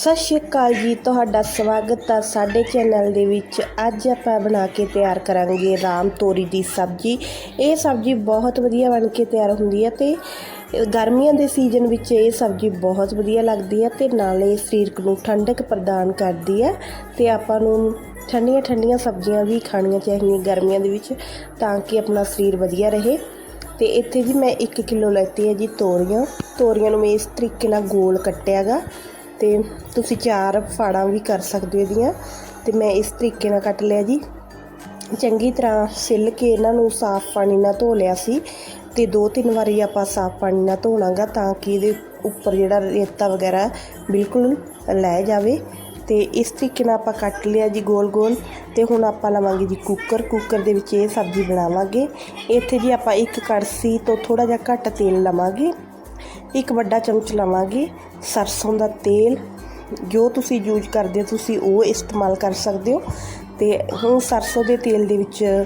ਸਤਿ ਸ਼੍ਰੀ ਅਕਾਲ ਜੀ, ਤੁਹਾਡਾ ਸਵਾਗਤ ਹੈ ਸਾਡੇ ਚੈਨਲ ਦੇ ਵਿੱਚ। ਅੱਜ ਆਪਾਂ ਬਣਾ ਕੇ ਤਿਆਰ ਕਰਾਂਗੇ ਰਾਮ ਤੋਰੀ ਦੀ ਸਬਜ਼ੀ। ਇਹ ਸਬਜ਼ੀ ਬਹੁਤ ਵਧੀਆ ਬਣ ਕੇ ਤਿਆਰ ਹੁੰਦੀ ਹੈ ਤੇ ਗਰਮੀਆਂ ਦੇ ਸੀਜ਼ਨ ਵਿੱਚ ਇਹ ਸਬਜ਼ੀ ਬਹੁਤ ਵਧੀਆ ਲੱਗਦੀ ਹੈ ਤੇ ਨਾਲੇ ਸਰੀਰਕ ਨੂੰ ਠੰਡਕ ਪ੍ਰਦਾਨ ਕਰਦੀ ਹੈ ਤੇ ਆਪਾਂ ਨੂੰ ਠੰਡੀਆਂ ਠੰਡੀਆਂ ਸਬਜ਼ੀਆਂ ਵੀ ਖਾਣੀਆਂ ਚਾਹੀਦੀਆਂ ਗਰਮੀਆਂ ਦੇ ਵਿੱਚ ਤਾਂ ਕਿ ਆਪਣਾ ਸਰੀਰ ਵਧੀਆ ਰਹੇ। ਤੇ ਇੱਥੇ ਜੀ ਮੈਂ 1 ਕਿਲੋ ਲੈਤੀ ਹੈ ਜੀ ਤੋਰੀਆਂ। ਤੋਰੀਆਂ ਨੂੰ ਮੈਂ ਇਸ ਤਰੀਕੇ ਨਾਲ ਗੋਲ ਕੱਟਿਆਗਾ। ਤੇ ਤੁਸੀਂ ਚਾਰ ਫਾੜਾਂ ਵੀ ਕਰ ਸਕਦੇ ਹੋ ਇਹਦੀਆਂ। ਤੇ ਮੈਂ ਇਸ ਤਰੀਕੇ ਨਾਲ ਕੱਟ ਲਿਆ ਜੀ। ਚੰਗੀ ਤਰ੍ਹਾਂ ਸਿੱਲ ਕੇ ਇਹਨਾਂ ਨੂੰ ਸਾਫ਼ ਪਾਣੀ ਨਾਲ ਧੋ ਲਿਆ ਸੀ। ਤੇ ਦੋ ਤਿੰਨ ਵਾਰੀ ਆਪਾਂ ਸਾਫ਼ ਪਾਣੀ ਨਾਲ ਧੋਣਾਗਾ ਤਾਂ ਕਿ ਇਹਦੇ ਉੱਪਰ ਜਿਹੜਾ ਰੇਤਾ ਵਗੈਰਾ ਬਿਲਕੁਲ ਲੈ ਜਾਵੇ। ਤੇ ਇਸ ਤਰੀਕੇ ਨਾਲ ਆਪਾਂ ਕੱਟ ਲਿਆ ਜੀ ਗੋਲ ਗੋਲ ਤੇ ਹੁਣ ਆਪਾਂ ਲਵਾਂਗੇ ਜੀ ਕੁੱਕਰ। ਕੁੱਕਰ ਦੇ ਵਿੱਚ ਇਹ ਸਬਜ਼ੀ ਬਣਾਵਾਂਗੇ। ਇੱਥੇ ਜੀ ਆਪਾਂ ਇੱਕ ਕੜਸੀ ਤੋਂ ਥੋੜਾ ਜਿਹਾ ਘੱਟ ਤੇਲ ਲਵਾਂਗੇ। ਇੱਕ ਵੱਡਾ ਚਮਚ ਲਵਾਂਗੇ, ਸਰਸੋਂ ਦਾ ਤੇਲ, ਜੋ ਤੁਸੀਂ ਯੂਜ਼ ਕਰਦੇ ਹੋ, ਤੁਸੀਂ ਉਹ ਇਸਤੇਮਾਲ ਕਰ ਸਕਦੇ ਹੋ। ਤੇ ਹੁਣ ਸਰਸੋਂ ਦੇ ਤੇਲ ਦੇ ਵਿੱਚ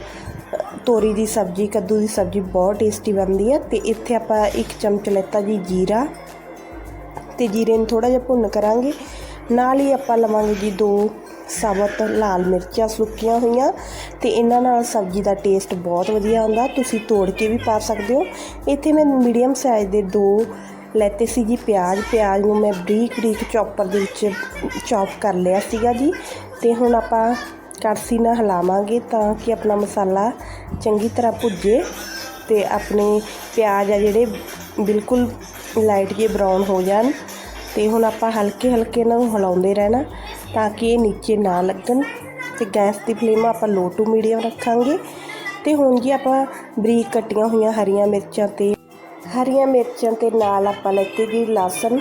ਤੋਰੀ ਦੀ ਸਬਜ਼ੀ, ਕੱਦੂ ਦੀ ਸਬਜ਼ੀ ਬਹੁਤ ਟੇਸਟੀ ਬਣਦੀ ਹੈ। ਤੇ ਇੱਥੇ ਆਪਾਂ ਇੱਕ ਚਮਚ ਲੈਤਾ ਜੀ ਜੀਰਾ। ਤੇ ਜੀਰੇ ਨੂੰ ਥੋੜਾ ਜਿਹਾ ਭੁੰਨ ਕਰਾਂਗੇ। ਨਾਲ ਹੀ ਆਪਾਂ ਲਵਾਂਗੇ ਜੀ ਦੋ ਸਾਬਤ ਲਾਲ ਮਿਰਚਾਂ ਸੁੱਕੀਆਂ ਹੋਈਆਂ ਤੇ ਇਹਨਾਂ ਨਾਲ ਸਬਜ਼ੀ ਦਾ ਟੇਸਟ ਬਹੁਤ ਵਧੀਆ ਆਉਂਦਾ। ਤੁਸੀਂ ਤੋੜ ਕੇ ਵੀ ਪਾ ਸਕਦੇ ਹੋ। ਇੱਥੇ ਮੈਂ ਮੀਡੀਅਮ ਸਾਈਜ਼ ਦੇ ਦੋ ਲੈਤੇ ਸੀ ਜੀ ਪਿਆਜ਼। ਪਿਆਜ਼ ਨੂੰ ਮੈਂ ਬਰੀਕ ਬਰੀਕ ਚੌਪਰ ਦੇ ਵਿੱਚ ਚੌਪ ਕਰ ਲਿਆ ਸੀਗਾ ਜੀ। ਤੇ ਹੁਣ ਆਪਾਂ ਕੜਸੀ ਨਾਲ ਹਿਲਾਵਾਂਗੇ ਤਾਂ ਕਿ ਆਪਣਾ ਮਸਾਲਾ ਚੰਗੀ ਤਰ੍ਹਾਂ ਭੁੱਜੇ ਤੇ ਆਪਣੇ ਪਿਆਜ਼ ਆ ਜਿਹੜੇ ਬਿਲਕੁਲ ਲਾਈਟ ਜੇ ਬਰਾਊਨ ਹੋ ਜਾਣ। ਤੇ ਹੁਣ ਆਪਾਂ ਹਲਕੇ ਹਲਕੇ ਇਹਨਾਂ ਨੂੰ ਹਿਲਾਉਂਦੇ ਰਹਿਣਾ। ਤਾਂ ਕਿ ਇਹ ਨੀਚੇ ਨਾ ਲੱਗਣ ਤੇ ਗੈਸ ਦੀ ਫਲੇਮ ਆਪਾਂ ਲੋ ਟੂ ਮੀਡੀਅਮ ਰੱਖਾਂਗੇ। ਤੇ ਹੁਣ ਜੀ ਆਪਾਂ ਬਰੀਕ ਕੱਟੀਆਂ ਹੋਈਆਂ ਹਰੀਆਂ ਮਿਰਚਾਂ ਤੇ ਹਰੀਆਂ ਮਿਰਚਾਂ ਤੇ ਨਾਲ ਆਪਾਂ ਲੈਤੀ ਜੀ ਲਸਣ।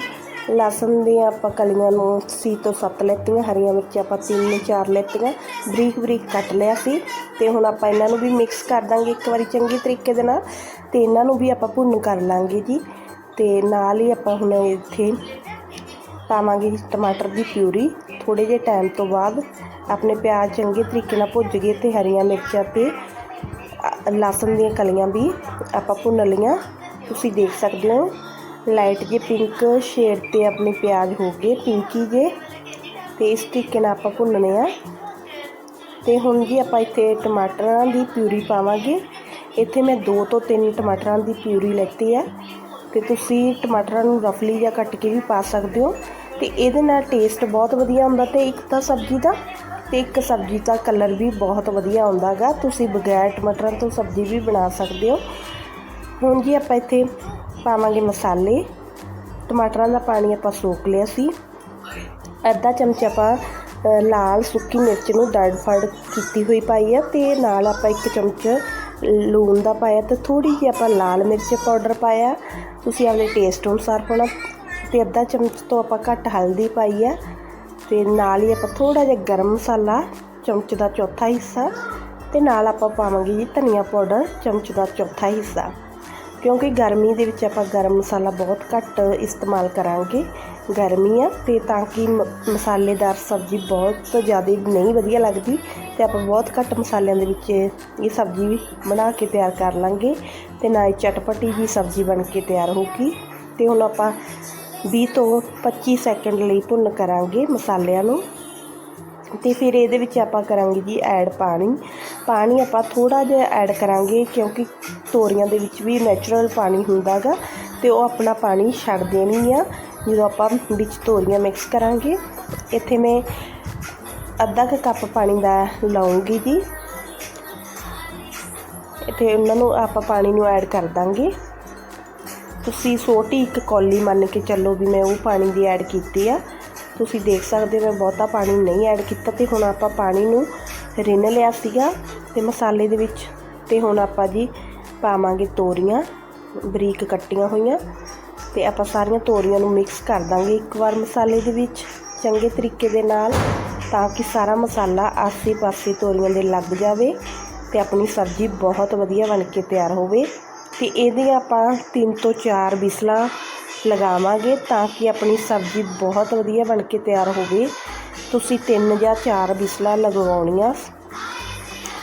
ਲਸਣ ਦੀਆਂ ਆਪਾਂ ਕਲੀਆਂ ਨੂੰ ਸੀ ਤੋਂ ਸੱਤ ਲੈਤੀਆਂ, ਹਰੀਆਂ ਮਿਰਚਾਂ ਆਪਾਂ ਤਿੰਨ ਚਾਰ ਲੈਤੀਆਂ। ਬਰੀਕ ਬਰੀਕ ਕੱਟ ਲਿਆ ਸੀ। ਤੇ ਹੁਣ ਆਪਾਂ ਇਹਨਾਂ ਨੂੰ ਵੀ ਮਿਕਸ ਕਰ ਦਾਂਗੇ ਇੱਕ ਵਾਰੀ ਚੰਗੇ ਤਰੀਕੇ ਦੇ ਨਾਲ। ਤੇ ਇਹਨਾਂ ਨੂੰ ਵੀ ਆਪਾਂ ਭੁੰਨ ਕਰ ਲਾਂਗੇ ਜੀ। ਤੇ ਨਾਲ ਹੀ ਆਪਾਂ ਹੁਣ ਇੱਥੇ ਪਾਵਾਂਗੇ ਟਮਾਟਰ ਦੀ ਪਿਊਰੀ। ਥੋੜੇ ਜਿਹੇ ਟਾਈਮ ਤੋਂ ਬਾਅਦ ਆਪਣੇ ਪਿਆਜ਼ ਚੰਗੇ ਤਰੀਕੇ ਨਾਲ ਭੁੱਜ ਗਏ ਤੇ ਹਰੀਆਂ ਮਿਰਚਾਂ ਤੇ ਲਸਣ ਦੀਆਂ ਕਲੀਆਂ ਵੀ ਆਪਾਂ ਭੁੰਨ ਲਈਆਂ। ਤੁਸੀਂ ਦੇਖ ਸਕਦੇ ਹੋ ਲਾਈਟ ਜੇ ਪਿੰਕ ਸ਼ੇਡ ਤੇ ਆਪਣੇ ਪਿਆਜ਼ ਹੋ ਗਏ ਪਿੰਕੀ ਜੇ, ਤੇ ਇਸ ਤਰੀਕੇ ਨਾਲ ਆਪਾਂ ਭੁੰਨਣੇ ਆ। ਤੇ ਹੁਣ ਜੀ ਆਪਾਂ ਇੱਥੇ ਟਮਾਟਰਾਂ ਦੀ ਪਿਊਰੀ ਪਾਵਾਂਗੇ। ਇੱਥੇ ਮੈਂ 2 ਤੋਂ 3 ਟਮਾਟਰਾਂ ਦੀ ਪਿਊਰੀ ਲੈਤੀ ਹੈ ਤੇ ਤੁਸੀਂ ਟਮਾਟਰਾਂ ਨੂੰ ਰਫਲੀ ਜਾਂ ਕੱਟ ਕੇ ਵੀ ਪਾ ਸਕਦੇ ਹੋ। ਤੇ ਇਹਦੇ ਨਾਲ ਟੇਸਟ ਬਹੁਤ ਵਧੀਆ ਹੁੰਦਾ ਤੇ ਇੱਕ ਤਾਂ ਸਬਜ਼ੀ ਦਾ ਤੇ ਇੱਕ ਸਬਜ਼ੀ ਦਾ ਕਲਰ ਵੀ ਬਹੁਤ ਵਧੀਆ ਆਉਂਦਾਗਾ। ਤੁਸੀਂ ਬਗੈਰ ਟਮਾਟਰਾਂ ਤੋਂ ਸਬਜ਼ੀ ਵੀ ਬਣਾ ਸਕਦੇ ਹੋ। ਹੁਣ ਜੀ ਆਪਾਂ ਇੱਥੇ ਪਾਵਾਂਗੇ ਮਸਾਲੇ। ਟਮਾਟਰਾਂ ਦਾ ਪਾਣੀ ਆਪਾਂ ਸੋਕ ਲਿਆ ਸੀ। ਅੱਧਾ ਚਮਚ ਆਪਾਂ ਲਾਲ ਸੁੱਕੀ ਮਿਰਚ ਨੂੰ ਡੜ ਫੜ ਕੀਤੀ ਹੋਈ ਪਾਈ ਹੈ ਤੇ ਨਾਲ ਆਪਾਂ ਇੱਕ ਚਮਚ ਲੂਣ ਦਾ ਪਾਇਆ ਤੇ ਥੋੜੀ ਜਿਹੀ ਆਪਾਂ ਲਾਲ ਮਿਰਚ ਪਾਊਡਰ ਪਾਇਆ। ਤੁਸੀਂ ਆਪਣੇ ਟੇਸਟ ਅਨੁਸਾਰ ਪਾਉਣਾ। ਤੇ ਅੱਧਾ ਚਮਚ ਤੋਂ ਆਪਾਂ ਘੱਟ ਹਲਦੀ ਪਾਈ ਆ। ਤੇ ਨਾਲ ਹੀ ਆਪਾਂ ਥੋੜਾ ਜਿਹਾ ਗਰਮ ਮਸਾਲਾ, ਚਮਚ ਦਾ ਚੌਥਾ ਹਿੱਸਾ ਤੇ ਨਾਲ ਆਪਾਂ ਪਾਵਾਂਗੇ ਜੀ ਧਨੀਆ ਪਾਊਡਰ, ਚਮਚ ਦਾ ਚੌਥਾ ਹਿੱਸਾ। ਕਿਉਂਕਿ ਗਰਮੀ ਦੇ ਵਿੱਚ ਆਪਾਂ ਗਰਮ ਮਸਾਲਾ ਬਹੁਤ ਘੱਟ ਇਸਤੇਮਾਲ ਕਰਾਂਗੇ ਗਰਮੀ ਆ ਤੇ ਤਾਂ ਕਿ ਮ- ਮਸਾਲੇਦਾਰ ਸਬਜ਼ੀ ਬਹੁਤ ਜ਼ਿਆਦਾ ਨਹੀਂ ਵਧੀਆ ਲੱਗਦੀ ਤੇ ਆਪਾਂ ਬਹੁਤ ਘੱਟ ਮਸਾਲਿਆਂ ਦੇ ਵਿੱਚ ਇਹ ਸਬਜ਼ੀ ਵੀ ਬਣਾ ਕੇ ਤਿਆਰ ਕਰ ਲਾਂਗੇ ਤੇ ਨਾਲ ਚਟਪਟੀ ਜੀ ਸਬਜ਼ੀ ਬਣ ਕੇ ਤਿਆਰ ਹੋਊਗੀ। ਤੇ ਹੁਣ ਆਪਾਂ 20 ਤੋਂ 25 ਸੈਕਿੰਡ ਲਈ ਭੁੰਨ ਕਰਾਂਗੇ ਮਸਾਲਿਆਂ ਨੂੰ। ਤੇ ਫਿਰ ਇਹਦੇ ਵਿੱਚ ਆਪਾਂ ਕਰਾਂਗੇ ਜੀ ਐਡ ਪਾਣੀ। ਪਾਣੀ ਆਪਾਂ ਥੋੜਾ ਜਿਹਾ ਐਡ ਕਰਾਂਗੇ ਕਿਉਂਕਿ ਤੋਰੀਆਂ ਦੇ ਵਿੱਚ ਵੀ ਨੈਚੁਰਲ ਪਾਣੀ ਹੁੰਦਾਗਾ ਤੇ ਉਹ ਆਪਣਾ ਪਾਣੀ ਛੱਡ ਦੇਣੀ ਆ। ਜਦੋਂ ਆਪਾਂ ਵਿੱਚ ਤੋਰੀਆਂ ਮਿਕਸ ਕਰਾਂਗੇ, ਇੱਥੇ ਮੈਂ ਅੱਧਾ ਕੁ ਕੱਪ ਪਾਣੀ ਦਾ ਲਾਉਂਗੀ ਜੀ। ਇੱਥੇ ਉਹਨਾਂ ਨੂੰ ਆਪਾਂ ਪਾਣੀ ਨੂੰ ਐਡ ਕਰ ਦਾਂਗੇ। ਤੁਸੀਂ ਛੋਟੀ ਇੱਕ ਕੌਲੀ ਮੰਨ ਕੇ ਚੱਲੋ ਵੀ ਮੈਂ ਉਹ ਪਾਣੀ ਦੀ ਐਡ ਕੀਤੀ ਆ। ਤੁਸੀਂ ਦੇਖ ਸਕਦੇ ਹੋ ਮੈਂ ਬਹੁਤਾ ਪਾਣੀ ਨਹੀਂ ਐਡ ਕੀਤਾ ਤੇ ਹੁਣ ਆਪਾਂ ਪਾਣੀ ਨੂੰ ਰਿੰਨ ਲਿਆ ਸੀਗਾ ਤੇ ਮਸਾਲੇ ਦੇ ਵਿੱਚ ਤੇ ਹੁਣ ਆਪਾਂ ਜੀ ਪਾਵਾਂਗੇ ਤੋਰੀਆਂ, ਬਰੀਕ ਕੱਟੀਆਂ ਹੋਈਆਂ ਤੇ ਆਪਾਂ ਸਾਰੀਆਂ ਤੋਰੀਆਂ ਨੂੰ ਮਿਕਸ ਕਰ ਦਾਂਗੇ ਇੱਕ ਵਾਰ ਮਸਾਲੇ ਦੇ ਵਿੱਚ ਚੰਗੇ ਤਰੀਕੇ ਦੇ ਨਾਲ ਤਾਂ ਕਿ ਸਾਰਾ ਮਸਾਲਾ ਆਸੇ-ਪਾਸੇ ਤੋਰੀਆਂ ਦੇ ਲੱਗ ਜਾਵੇ ਤੇ ਆਪਣੀ ਸਬਜ਼ੀ ਬਹੁਤ ਵਧੀਆ ਬਣ ਕੇ ਤਿਆਰ ਹੋਵੇ। ਤੇ ਇਹਦੀਆਂ ਆਪਾਂ 3 ਤੋਂ 4 ਵਿਸਲਾਂ ਲਗਾਵਾਂਗੇ ਤਾਂ ਕਿ ਆਪਣੀ ਸਬਜ਼ੀ ਬਹੁਤ ਵਧੀਆ ਬਣ ਕੇ ਤਿਆਰ ਹੋਵੇ। ਤੁਸੀਂ 3 ਜਾਂ 4 ਵਿਸਲਾਂ ਲਗਵਾਉਣੀਆਂ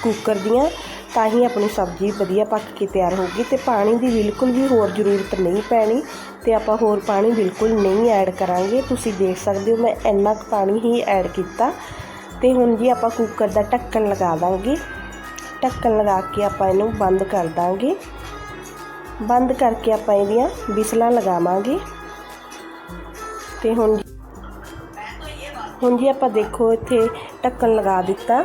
ਕੁੱਕਰ ਦੀਆਂ ਤਾਂ ਹੀ ਆਪਣੀ ਸਬਜ਼ੀ ਵਧੀਆ ਪੱਕ ਕੇ ਤਿਆਰ ਹੋਊਗੀ ਤੇ ਪਾਣੀ ਦੀ ਬਿਲਕੁਲ ਵੀ ਹੋਰ ਜ਼ਰੂਰਤ ਨਹੀਂ ਪੈਣੀ ਤੇ ਆਪਾਂ ਹੋਰ ਪਾਣੀ ਬਿਲਕੁਲ ਨਹੀਂ ਐਡ ਕਰਾਂਗੇ। ਤੁਸੀਂ ਦੇਖ ਸਕਦੇ ਹੋ ਮੈਂ ਇੰਨਾ ਕੁ ਪਾਣੀ ਹੀ ਐਡ ਕੀਤਾ ਤੇ ਹੁਣ ਜੀ ਆਪਾਂ ਕੁੱਕਰ ਦਾ ਢੱਕਣ ਲਗਾ ਦਾਂਗੇ। ਢੱਕਣ ਲਗਾ ਕੇ ਆਪਾਂ ਇਹਨੂੰ ਬੰਦ ਕਰ ਦਾਂਗੇ। ਬੰਦ ਕਰਕੇ ਆਪਾਂ ਇਹਦੀਆਂ ਬਿਸਲਾਂ ਲਗਾਵਾਂਗੇ। ਤੇ ਹੁਣ ਹੁਣ ਜੀ ਆਪਾਂ ਦੇਖੋ ਇੱਥੇ ਢੱਕਣ ਲਗਾ ਦਿੱਤਾ।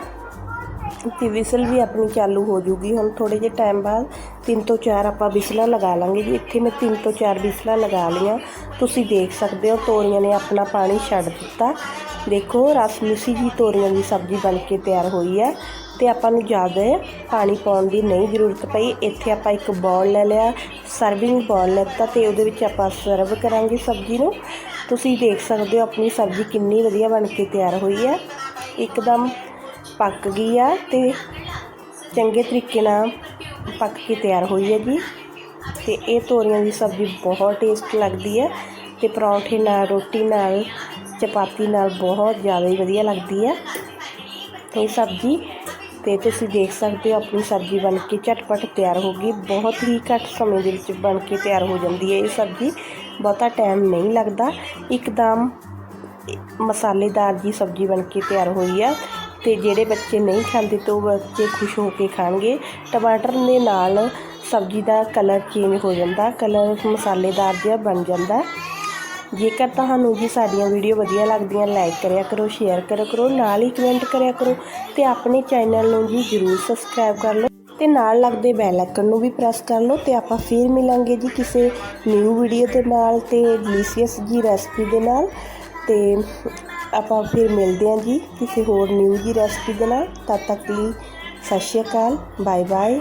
ਤੇ ਵਿਸਲ ਵੀ ਆਪਣੀ ਚਾਲੂ ਹੋ ਜੂਗੀ। ਹੁਣ ਥੋੜੇ ਜਿਹੇ ਟਾਈਮ ਬਾਅਦ ਤਿੰਨ ਤੋਂ ਚਾਰ ਆਪਾਂ ਵਿਸਲਾਂ ਲਗਾ ਲਾਂਗੇ ਜੀ। ਇੱਥੇ ਮੈਂ ਤਿੰਨ ਤੋਂ ਚਾਰ ਵਿਸਲਾਂ ਲਗਾ ਲਈਆਂ। ਤੁਸੀਂ ਦੇਖ ਸਕਦੇ ਹੋ, ਤੋਰੀਆਂ ਨੇ ਆਪਣਾ ਪਾਣੀ ਛੱਡ ਦਿੱਤਾ। ਦੇਖੋ, ਰਸ ਮਿੱਸੀ ਜੀ ਤੋਰੀਆਂ ਦੀ ਸਬਜ਼ੀ ਬਣ ਕੇ ਤਿਆਰ ਹੋਈ ਹੈ ਤੇ ਆਪਾਂ ਨੂੰ ਜ਼ਿਆਦਾ ਪਾਣੀ ਪਾਉਣ ਦੀ ਨਹੀਂ ਜ਼ਰੂਰਤ ਪਈ। ਇੱਥੇ ਆਪਾਂ ਇੱਕ ਬਾਉਲ ਲੈ ਲਿਆ ਸਰਵਿੰਗ ਬਾਉਲ ਲੈਤਾ ਤੇ ਉਹਦੇ ਵਿੱਚ ਆਪਾਂ ਸਰਵ ਕਰਾਂਗੇ ਸਬਜ਼ੀ ਨੂੰ। ਤੁਸੀਂ ਦੇਖ ਸਕਦੇ ਹੋ, ਆਪਣੀ ਸਬਜ਼ੀ ਕਿੰਨੀ ਵਧੀਆ ਬਣ ਕੇ ਤਿਆਰ ਹੋਈ ਹੈ। ਇੱਕਦਮ ਪੱਕ ਗਈ ਆ ਤੇ ਚੰਗੇ ਤਰੀਕੇ ਨਾਲ ਪੱਕ ਕੇ ਤਿਆਰ ਹੋਈ ਹੈ ਜੀ। ਤੇ ਇਹ ਤੋਰੀਆਂ ਦੀ ਸਬਜ਼ੀ ਬਹੁਤ ਟੇਸਟ ਲੱਗਦੀ ਹੈ ਤੇ ਪਰੌਂਠੇ ਨਾਲ, ਰੋਟੀ ਨਾਲ ਚਪਾਤੀ ਨਾਲ ਬਹੁਤ ਜ਼ਿਆਦਾ ਹੀ ਵਧੀਆ ਲੱਗਦੀ ਹੈ। ਇਹ ਸਬਜ਼ੀ ਤੇ ਤੁਸੀਂ ਦੇਖ ਸਕਦੇ ਹੋ ਆਪਣੀ ਸਬਜ਼ੀ ਬਣ ਕੇ ਝਟਪਟ ਤਿਆਰ ਹੋ ਗਈ। ਬਹੁਤ ਹੀ ਘੱਟ ਸਮੇਂ ਦੇ ਵਿੱਚ ਬਣ ਕੇ ਤਿਆਰ ਹੋ ਜਾਂਦੀ ਹੈ ਇਹ ਸਬਜ਼ੀ। ਬਹੁਤਾ ਟਾਈਮ ਨਹੀਂ ਲੱਗਦਾ। ਇੱਕਦਮ ਮਸਾਲੇਦਾਰ ਜੀ ਸਬਜ਼ੀ ਬਣ ਕੇ ਤਿਆਰ ਹੋਈ ਆ ਤੇ ਜਿਹੜੇ ਬੱਚੇ ਨਹੀਂ ਖਾਂਦੇ ਤਾਂ ਉਹ ਬੱਚੇ ਖੁਸ਼ ਹੋ ਕੇ ਖਾਣਗੇ। ਟਮਾਟਰ ਦੇ ਨਾਲ ਸਬਜ਼ੀ ਦਾ ਕਲਰ ਚੇਂਜ ਹੋ ਜਾਂਦਾ। ਕਲਰ ਮਸਾਲੇਦਾਰ ਜਿਹਾ ਬਣ ਜਾਂਦਾ। ਜੇਕਰ ਤੁਹਾਨੂੰ ਜੀ ਸਾਡੀਆਂ ਵੀਡੀਓ ਵਧੀਆ ਲੱਗਦੀਆਂ ਲਾਈਕ ਕਰਿਆ ਕਰੋ ਸ਼ੇਅਰ ਕਰਿਆ ਕਰੋ, ਨਾਲ ਹੀ ਕਮੈਂਟ ਕਰਿਆ ਕਰੋ ਤੇ ਆਪਣੇ ਚੈਨਲ ਨੂੰ ਜੀ ਜਰੂਰ ਸਬਸਕ੍ਰਾਈਬ ਕਰ ਲਓ ਤੇ ਨਾਲ ਲੱਗਦੇ ਬੈਲ ਆਈਕਨ ਨੂੰ ਵੀ ਪ੍ਰੈਸ ਕਰ ਲਓ ਤੇ ਆਪਾਂ ਫਿਰ ਮਿਲਾਂਗੇ ਜੀ ਕਿਸੇ ਨਿਊ ਵੀਡੀਓ ਦੇ ਨਾਲ ਤੇ ਡਿਲੀਸ਼ੀਅਸ ਜੀ ਰੈਸਪੀ ਦੇ ਨਾਲ ਤੇ ਆਪਾਂ ਫਿਰ ਮਿਲਦੇ ਹਾਂ ਜੀ ਕਿਸੇ ਹੋਰ ਨਿਊ ਜੀ ਰੈਸਪੀ ਦੇ ਨਾਲ। ਤਦ ਤੱਕ ਲਈ ਸਤਿ ਸ਼੍ਰੀ ਅਕਾਲ ਬਾਏ ਬਾਏ